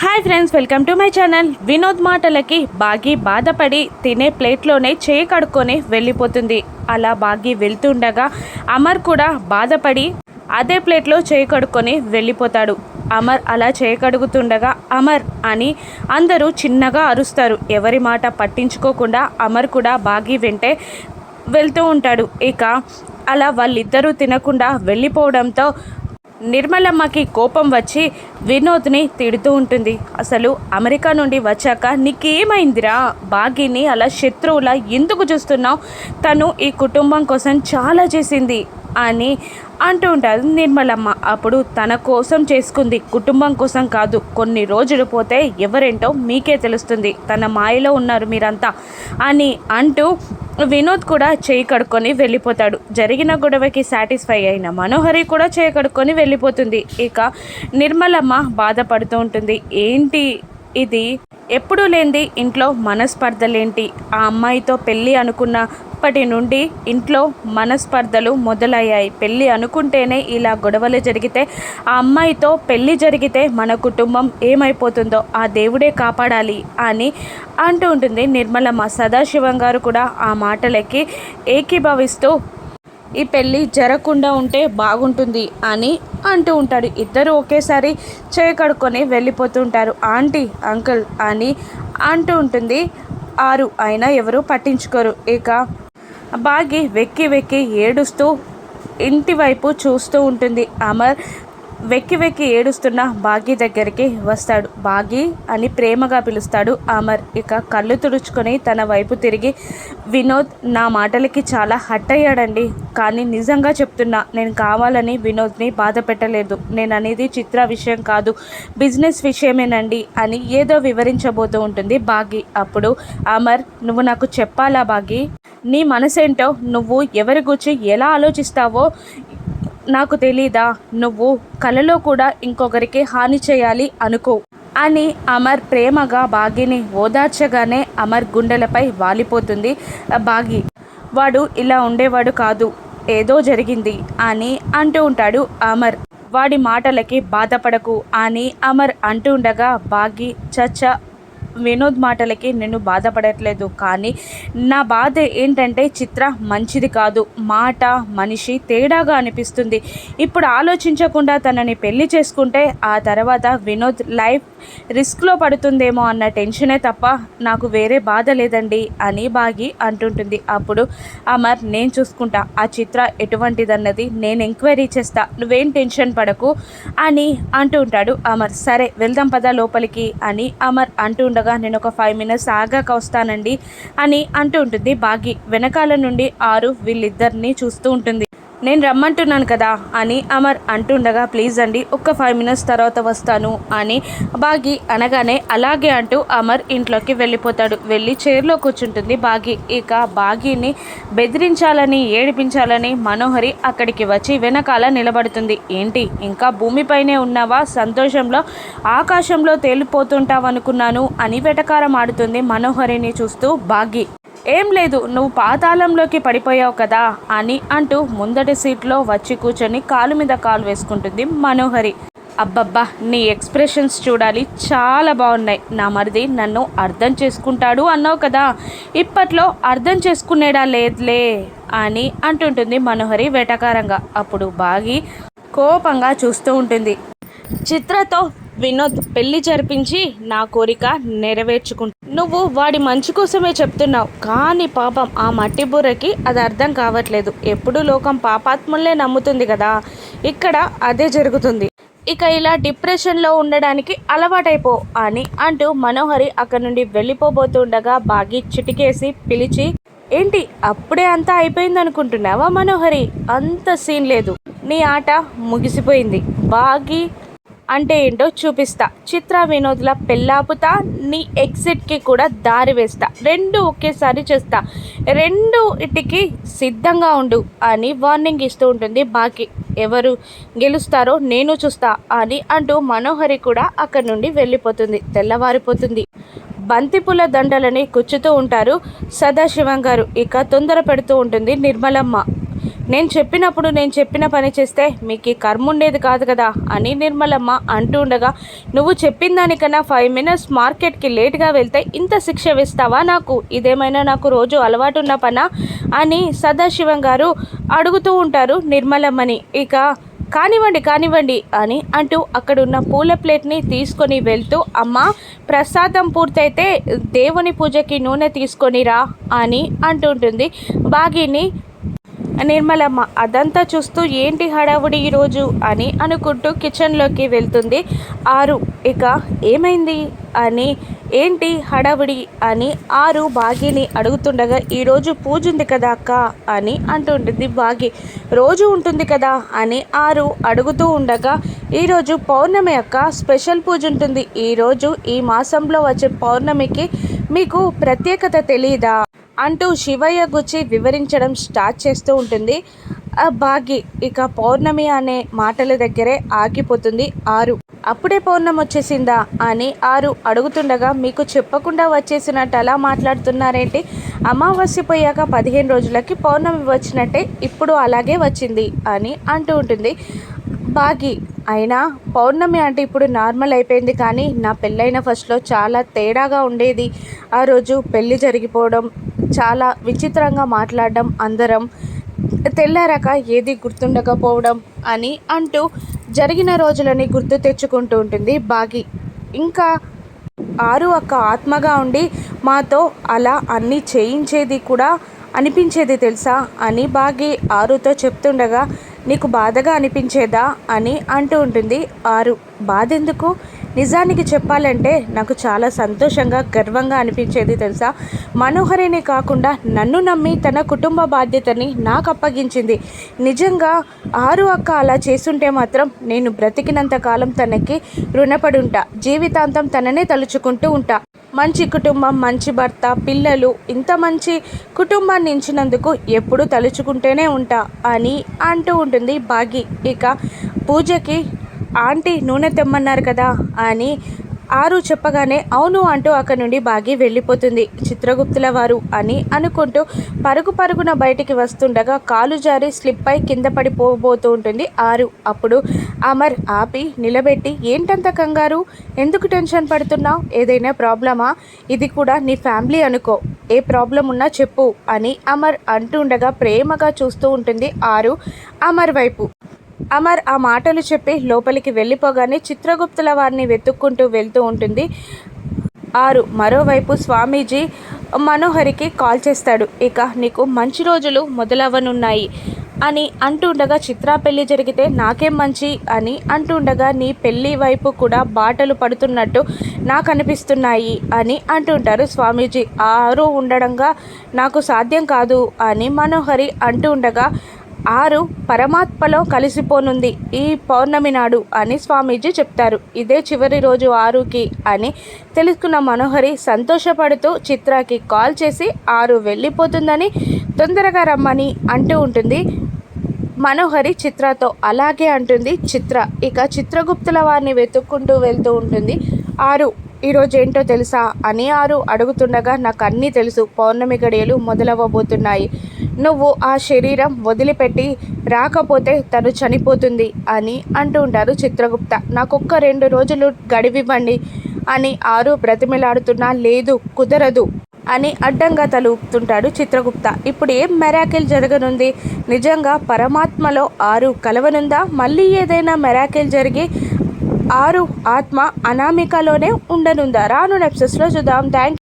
Hi friends welcome to my channel. Vinod మాటలకి బాగి బాధపడి తినే ప్లేట్లోనే చేయి కడుక్కొని వెళ్ళిపోతుంది. అలా బాగి వెళ్తుండగా అమర్ కూడా బాధపడి అదే ప్లేట్లో చేయి కడుక్కొని వెళ్ళిపోతాడు. అమర్ అలా చేయి కడుగుతుండగా అమర్ అని అందరూ చిన్నగా అరుస్తారు. ఎవరి మాట పట్టించుకోకుండా అమర్ కూడా బాగి వెంటే వెళ్తూ ఉంటాడు. ఇక అలా వాళ్ళిద్దరూ తినకుండా వెళ్ళిపోవడంతో నిర్మలమ్మకి కోపం వచ్చి వినోద్ని తిడుతూ ఉంటుంది. అసలు అమెరికా నుండి వచ్చాక నీకేమైందిరా? బాగీని అలా శత్రువులా ఎందుకు చూస్తున్నావు? తను ఈ కుటుంబం కోసం చాలా చేసింది. అని అంటూ ఉంటారు. నిర్మలమ్మ అప్పుడు తన కోసం చేసుకుంది కుటుంబం కోసం కాదు కొన్ని రోజులు పోతే ఎవరేంటో మీకే తెలుస్తుంది. తన మాయలో ఉన్నారు మీరంతా అని అంటూ వినోద్ కూడా చేయి కడుక్కొని వెళ్ళిపోతాడు. జరిగిన గొడవకి సాటిస్ఫై అయిన మనోహరి కూడా చేయి కడుక్కొని వెళ్ళిపోతుంది. ఇక నిర్మలమ్మ బాధపడుతూ ఉంటుంది. ఏంటి ఇది? ఎప్పుడూ లేనిది ఇంట్లో మనస్పర్ధలేంటి? ఆ అమ్మాయితో పెళ్ళి అనుకున్న అప్పటి నుండి ఇంట్లో మనస్పర్ధలు మొదలయ్యాయి. పెళ్ళి అనుకుంటేనే ఇలా గొడవలు జరిగితే ఆ అమ్మాయితో పెళ్ళి జరిగితే మన కుటుంబం ఏమైపోతుందో ఆ దేవుడే కాపాడాలి అని అంటూ ఉంటుంది నిర్మలమ్మ. సదాశివం గారు కూడా ఆ మాటలకి ఏకీభవిస్తూ ఈ పెళ్ళి జరగకుండా ఉంటే బాగుంటుంది అని అంటూ ఉంటాడు. ఇద్దరు ఒకేసారి చేయి వెళ్ళిపోతుంటారు. ఆంటీ అంకుల్ అని అంటూ ఉంటుంది. ఆరు అయినా ఎవరు పట్టించుకోరు. ఇక బాగి వెక్కి వెక్కి ఏడుస్తూ ఇంటి వైపు చూస్తూ ఉంటుంది. అమర్ వెక్కి వెక్కి ఏడుస్తున్న బాగి దగ్గరికి వస్తాడు. బాగి అని ప్రేమగా పిలుస్తాడు అమర్. ఇక కళ్ళు తుడుచుకొని తన వైపు తిరిగి వినోద్ నా మాటలకి చాలా హట్ అయ్యాడండి కానీ నిజంగా చెప్తున్నా నేను కావాలని వినోద్ని బాధ పెట్టలేదు. నేను అనేది చిత్ర విషయం కాదు బిజినెస్ విషయమేనండి అని ఏదో వివరించబోతూ ఉంటుంది బాగి. అప్పుడు అమర్ నువ్వు నాకు చెప్పాలా బాగి? నీ మనసేంటో నువ్వు ఎవరి గురించి ఎలా ఆలోచిస్తావో నాకు తెలీదా. నువ్వు కలలో కూడా ఇంకొకరికి హాని చేయాలి అనుకో. అని అమర్ ప్రేమగా బాగిని ఓదార్చగానే అమర్ గుండెలపై వాలిపోతుంది. బాగి వాడు ఇలా ఉండేవాడు కాదు ఏదో జరిగింది అని అంటూ ఉంటాడు అమర్. వాడి మాటలకి బాధపడకు అని అమర్ అంటూ ఉండగా బాగి చచ్చ వినోద్ మాటలకి నేను బాధపడట్లేదు. కానీ నా బాధ ఏంటంటే చిత్ర మంచిది కాదు. మాట మనిషి తేడాగా అనిపిస్తుంది. ఇప్పుడు ఆలోచించకుండా తనని పెళ్ళి చేసుకుంటే ఆ తర్వాత వినోద్ లైఫ్ రిస్క్లో పడుతుందేమో అన్న టెన్షనే తప్ప నాకు వేరే బాధ లేదండి అని బాగి అంటుంటుంది. అప్పుడు అమర్ నేను చూసుకుంటా. ఆ చిత్ర ఎటువంటిదన్నది నేను ఎంక్వైరీ చేస్తా. నువ్వేం టెన్షన్ పడకు అని అంటూ ఉంటాడు అమర్. సరే వెళ్దాం పదా లోపలికి అని అమర్ అంటూ బాగా నేను ఒక ఫైవ్ మినిట్స్ ఆగాక వస్తానండి అని అంటూ ఉంటుంది. బాగి వెనకాల నుండి ఆరు వీళ్ళిద్దరిని చూస్తూ ఉంటుంది. నేను రమ్మంటున్నాను కదా అని అమర్ అంటుండగా ప్లీజ్ అండి ఒక్క ఫైవ్ మినిట్స్ తర్వాత వస్తాను అని బాగి అనగానే అలాగే అంటూ అమర్ ఇంట్లోకి వెళ్ళిపోతాడు. వెళ్ళి చైర్లో కూర్చుంటుంది బాగి. ఇక బాగిని బెదిరించాలని ఏడిపించాలని మనోహరి అక్కడికి వచ్చి వెనకాల నిలబడుతుంది. ఏంటి ఇంకా భూమిపైనే ఉన్నావా? సంతోషంలో ఆకాశంలో తేలిపోతుంటావనుకున్నాను అని వెటకారం ఆడుతుంది మనోహరిని చూస్తూ బాగి. ఏం లేదు నువ్వు పాతాళంలోకి పడిపోయావు కదా అని అంటూ ముందటి సీట్లో వచ్చి కూర్చొని కాలు మీద కాలు వేసుకుంటుంది మనోహరి. అబ్బబ్బా నీ ఎక్స్ప్రెషన్స్ చూడాలి చాలా బాగున్నాయి నా మరిది నన్ను అర్థం చేసుకుంటాడు అన్నావు కదా ఇప్పట్లో అర్థం చేసుకునేడా లేదులే అని అంటుంటుంది మనోహరి వేటకారంగా. అప్పుడు బాగి కోపంగా చూస్తూ ఉంటుంది. చిత్రతో వినోద్ పెళ్ళి జరిపించి నా కోరిక నెరవేర్చుకుంటు. నువ్వు వాడి మంచి కోసమే చెప్తున్నావు కానీ పాపం ఆ మట్టి బుర్రకి అది అర్థం కావట్లేదు. ఎప్పుడు లోకం పాపాత్ములనే నమ్ముతుంది కదా. ఇక్కడ అదే జరుగుతుంది. ఇక ఇలా డిప్రెషన్లో ఉండడానికి అలవాటైపో అని అంటూ మనోహరి అక్కడి నుండి వెళ్ళిపోబోతుండగా బాగి చిటికేసి పిలిచి ఏంటి అప్పుడే అంతా అయిపోయింది అనుకుంటున్నావా మనోహరి? అంత సీన్ లేదు. నీ ఆట ముగిసిపోయింది. బాగి అంటే ఏంటో చూపిస్తా. చిత్ర వినోద్ల పెళ్ళాపుతా నీ ఎగ్జిట్కి కూడా దారి వేస్తా. రెండు ఒకేసారి చేస్తా. రెండు ఇటుకి సిద్ధంగా ఉండు అని వార్నింగ్ ఇస్తూ ఉంటుంది బాకి. ఎవరు గెలుస్తారో నేను చూస్తా అని అంటూ మనోహరి కూడా అక్కడి నుండి వెళ్ళిపోతుంది. తెల్లవారిపోతుంది. బంతిపూల దండలని కుచ్చుతూ ఉంటారు సదాశివం గారు. ఇక తొందర పెడుతూ ఉంటుంది నిర్మలమ్మ. నేను చెప్పినప్పుడు నేను చెప్పిన పని చేస్తే మీకు కర్మ ఉండేది కాదు కదా అని నిర్మలమ్మ అంటూ ఉండగా నువ్వు చెప్పిన దానికన్నా ఫైవ్ మినిట్స్ మార్కెట్కి లేట్గా వెళ్తే ఇంత శిక్ష వేస్తావా నాకు? ఇదేమైనా నాకు రోజు అలవాటు ఉన్న పనా? అని సదాశివం గారు అడుగుతూ ఉంటారు నిర్మలమ్మని. ఇక కానివ్వండి కానివ్వండి అని అంటూ అక్కడున్న పూల ప్లేట్ని తీసుకొని వెళ్తూ అమ్మ ప్రసాదం పూర్తయితే దేవుని పూజకి నూనె తీసుకొనిరా అని అంటుంటుంది బాగిని నిర్మలమ్మ అదంతా చూస్తూ ఏంటి హడావుడి ఈరోజు అని అనుకుంటూ కిచెన్లోకి వెళ్తుంది. ఆరు ఇక ఏమైంది అని ఏంటి హడావుడి అని ఆరు బాగిని అడుగుతుండగా ఈరోజు పూజ ఉంది కదా అక్క అని అంటుంటుంది బాగి. రోజు ఉంటుంది కదా అని ఆరు అడుగుతూ ఉండగా ఈరోజు పౌర్ణమి అక్క స్పెషల్ పూజ ఉంటుంది. ఈరోజు ఈ మాసంలో వచ్చే పౌర్ణమికి మీకు ప్రత్యేకత తెలియదా అంటూ శివయ్య గుచ్చి వివరించడం స్టార్ట్ చేస్తూ ఉంటుంది. ఆ బాగి ఇక పౌర్ణమి అనే మాటల దగ్గరే ఆగిపోతుంది ఆరు. అప్పుడే పౌర్ణమి వచ్చేసిందా అని ఆరు అడుగుతుండగా మీకు చెప్పకుండా వచ్చేసినట్టు అలా మాట్లాడుతున్నారేంటి? అమావాస్య పోయాక పదిహేను రోజులకి పౌర్ణమి వచ్చినట్టే ఇప్పుడు అలాగే వచ్చింది అని అంటూ ఉంటుంది. బాగి. అయినా పౌర్ణమి అంటే ఇప్పుడు నార్మల్ అయిపోయింది కానీ నా పెళ్ళైన ఫస్ట్లో చాలా తేడాగా ఉండేది. ఆ రోజు పెళ్ళి జరిగిపోవడం చాలా విచిత్రంగా మాట్లాడడం అందరం తెల్లారాక ఏది గుర్తుండకపోవడం అని అంటూ జరిగిన రోజులని గుర్తు తెచ్చుకుంటూ ఉంటుంది బాగి. ఇంకా ఆరు అక్క ఆత్మగా ఉండి మాతో అలా అన్నీ చేయించేది కూడా అనిపించేది తెలుసా అని బాగి ఆరుతో చెప్తుండగా నీకు బాధగా అనిపించేదా అని అంటూ ఉంటుంది ఆరు. బాధ ఎందుకు నిజానికి చెప్పాలంటే నాకు చాలా సంతోషంగా గర్వంగా అనిపించేది తెలుసా? మనోహరిని కాకుండా నన్ను నమ్మి తన కుటుంబ బాధ్యతని నాకు అప్పగించింది. నిజంగా ఆరు అక్క అలా చేస్తుంటే మాత్రం నేను బ్రతికినంత కాలం తనకి రుణపడి ఉంటా. జీవితాంతం తననే తలుచుకుంటూ ఉంటా. మంచి కుటుంబం మంచి భర్త పిల్లలు ఇంత మంచి కుటుంబాన్ని ఇచ్చినందుకు ఎప్పుడు తలుచుకుంటూనే ఉంటా అని అంటూ ఉంటుంది బాగి. ఇక పూజకి ఆంటీ నూనె తెమ్మన్నారు కదా అని ఆరు చెప్పగానే అవును అంటూ అక్కడి నుండి బాగి వెళ్ళిపోతుంది. చిత్రగుప్తుల వారు అని అనుకుంటూ పరుగు పరుగున బయటికి వస్తుండగా కాలు జారి స్లిప్ అయి కింద పడిపోబోతూ ఉంటుంది ఆరు. అప్పుడు అమర్ ఆపి నిలబెట్టి ఏంటంత కంగారు? ఎందుకు టెన్షన్ పడుతున్నావు? ఏదైనా ప్రాబ్లమా? ఇది కూడా నీ ఫ్యామిలీ అనుకో. ఏ ప్రాబ్లం ఉన్నా చెప్పు అని అమర్ అంటుండగా ప్రేమగా చూస్తూ ఉంటుంది ఆరు అమర్ వైపు. అమర్ ఆ మాటలు చెప్పి లోపలికి వెళ్ళిపోగానే చిత్రగుప్తుల వారిని వెతుక్కుంటూ వెళ్తూ ఉంటుంది. ఆరు. మరోవైపు స్వామీజీ మనోహరికి కాల్ చేస్తాడు. ఇక నీకు మంచి రోజులు మొదలవ్వనున్నాయి అని అంటుండగా చిత్రా పెళ్ళి జరిగితే నాకేం మంచి అని అంటుండగా నీ పెళ్ళి వైపు కూడా బాటలు పడుతున్నట్టు నాకు అనిపిస్తున్నాయి అని అంటుంటారు స్వామీజీ. ఆరు ఉండడంగా నాకు సాధ్యం కాదు అని మనోహరి అంటుండగా ఉండగా ఆరు పరమాత్మలో కలిసిపోనుంది. ఈ పౌర్ణమి నాడు అని స్వామీజీ చెప్తారు. ఇదే చివరి రోజు ఆరుకి అని తెలుసుకున్న మనోహరి సంతోషపడుతూ చిత్రాకి కాల్ చేసి ఆరు వెళ్ళిపోతుందని తొందరగా రమ్మని అంటూ ఉంటుంది. మనోహరి చిత్రతో అలాగే అంటుంది చిత్ర. ఇక చిత్రగుప్తుల వారిని వెతుక్కుంటూ వెళ్తూ ఉంటుంది. ఆరు ఈరోజు ఏంటో తెలుసా అని ఆరు అడుగుతుండగా నాకు అన్నీ తెలుసు. పౌర్ణమి గడియలు మొదలవ్వబోతున్నాయి. నువ్వు ఆ శరీరం వదిలిపెట్టి రాకపోతే తను చనిపోతుంది అని అంటూ ఉంటారు చిత్రగుప్త. నాకొక్క రెండు రోజులు గడివివ్వండి అని ఆరు బ్రతిమిలాడుతున్నా లేదు కుదరదు అని అడ్డంగా తలుపుతుంటాడు చిత్రగుప్త. ఇప్పుడు ఏం మెరాకిల్ జరగనుంది? నిజంగా పరమాత్మలో ఆరు కలవనుందా? మళ్ళీ ఏదైనా మెరాకిల్ జరిగి ఆరు ఆత్మ అనామికలోనే ఉండనుందా? రాను నెప్సెస్లో చూద్దాం. థ్యాంక్